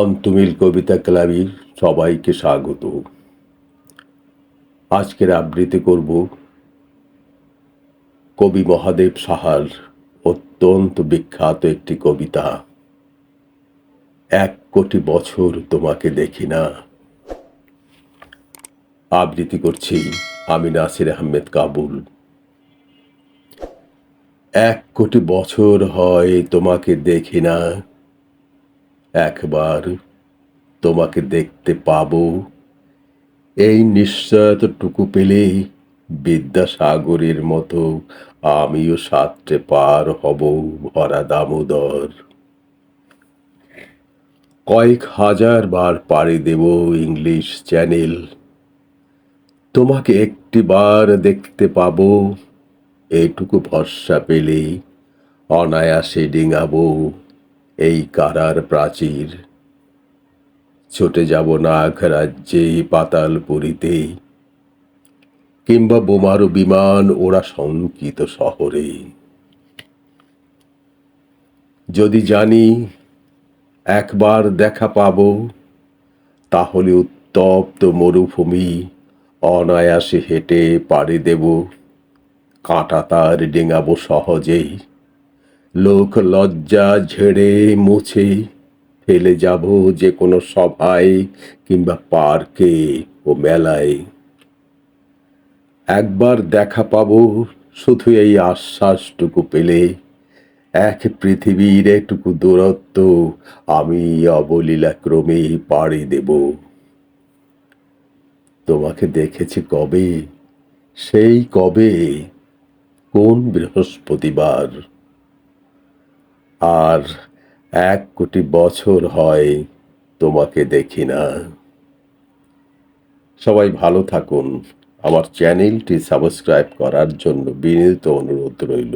অন্তমিল কবিতা ক্লাবের সবাইকে স্বাগত। আজকের আবৃত্তি করব কবি মহাদেব সাহার অত্যন্ত বিখ্যাত একটি কবিতা, এক কোটি বছর তোমাকে দেখি না। আবৃত্তি করছি আমি নাসির আহমেদ কাবুল। এক কোটি বছর হয় তোমাকে দেখি না। একবার তোমাকে দেখতে পাবো। এই নিশ্চয়তটুকু পেলে বিদ্যাসাগরের মতো আমিও সাতটে পার হব, ভরা দামোদর। কয়েক হাজার বার পাড়ি দেব ইংলিশ চ্যানেল। তোমাকে একটি বার দেখতে পাবো। এইটুকু ভরসা পেলে অনায়াসে ডিঙাবো। এই কারার প্রাচীর। ছুটে যাব নাগ রাজ্যে পাতাল পুরীতে। কিংবা বোমারু বিমান ওরা শঙ্কিত শহরে। যদি জানি একবার দেখা পাব, তাহলে উত্তপ্ত মরুভূমি অনায়াসে হেঁটে পাড়ি দেব। কাঁটা তার ডেঙাবো সহজেই। লোক লজ্জা, ঝেড়ে, মুছে ফেলে যাব যে কোনো সভায় কিংবা পার্কে ও মেলায়। একবার দেখা পাবো শুধু এই আশ্বাসটুকু পেলে। এক পৃথিবীর একটুকু দূরত্ব আমি অবলীলা ক্রমে পাড়ি দেব। তোমাকে দেখেছি কবে? সেই কবে? কোন বৃহস্পতিবার? আর এক কোটি বছর হয় তোমাকে দেখি না। সবাই ভালো থাকুন। আমার চ্যানেলটি সাবস্ক্রাইব করার জন্য বিনীত অনুরোধ রইল।